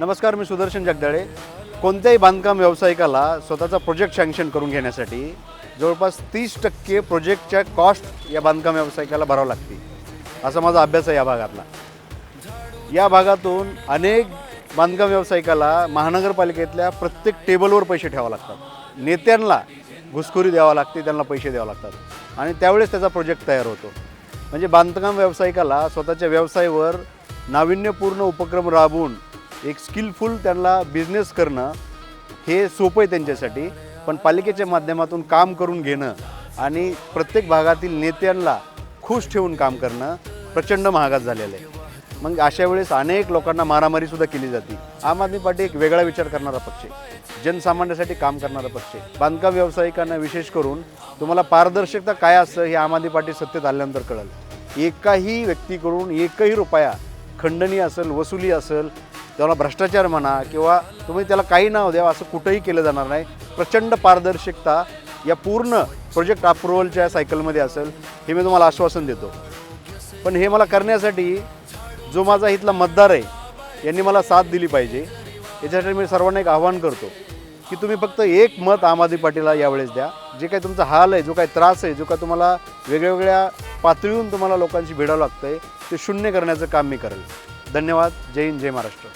नमस्कार मी सुदर्शन जगदाळे. कोणत्याही बांधकाम व्यावसायिकाला स्वतःचा प्रोजेक्ट सँक्शन करून घेण्यासाठी जवळपास तीस टक्के प्रोजेक्टच्या कॉस्ट या बांधकाम व्यावसायिकाला भरावं लागते असा माझा अभ्यास आहे या भागातला. या भागातून अनेक बांधकाम व्यावसायिकाला महानगरपालिकेतल्या प्रत्येक टेबलवर पैसे ठेवावे लागतात. नेत्यांना घुसखोरी द्यावं लागते त्यांना पैसे द्यावे लागतात. आणि त्यावेळेस त्याचा प्रोजेक्ट तयार होतो. म्हणजे बांधकाम व्यावसायिकाला स्वतःच्या व्यवसायावर नाविन्यपूर्ण उपक्रम राबवून एक स्किलफुल त्यांना बिझनेस करणं हे सोपं आहे त्यांच्यासाठी. पण पालिकेच्या माध्यमातून काम करून घेणं आणि प्रत्येक भागातील नेत्यांना खुश ठेवून काम करणं प्रचंड महागात झालेलं आहे. मग अशा वेळेस अनेक लोकांना मारामारीसुद्धा केली जाते. आम आदमी पार्टी एक वेगळा विचार करणारा पक्ष आहे. जनसामान्यासाठी काम करणारा पक्ष आहे. बांधकाम व्यावसायिकांना विशेष करून तुम्हाला पारदर्शकता काय असतं हे आम आदमी पार्टी सत्तेत आल्यानंतर कळलं. एकाही व्यक्तीकडून एकही रुपया खंडणी असेल वसुली असेल त्याला भ्रष्टाचार म्हणा किंवा तुम्ही त्याला काही नाव द्या असं कुठंही केलं जाणार नाही. प्रचंड पारदर्शकता या पूर्ण प्रोजेक्ट अप्रुव्हलच्या सायकलमध्ये असेल हे मी तुम्हाला आश्वासन देतो. पण हे मला करण्यासाठी जो माझा इथला मतदार आहे यांनी मला साथ दिली पाहिजे. याच्यासाठी मी सर्वांना एक आव्हान करतो की तुम्ही फक्त एक मत आम आदमी पार्टीला यावेळेस द्या. जे काही तुमचा हाल आहे जो काही त्रास आहे जो काय तुम्हाला वेगळ्या पातळीहून तुम्हाला लोकांशी भिडावं लागतं आहे ते शून्य करण्याचं काम मी करेल. धन्यवाद. जय हिंद जय महाराष्ट्र.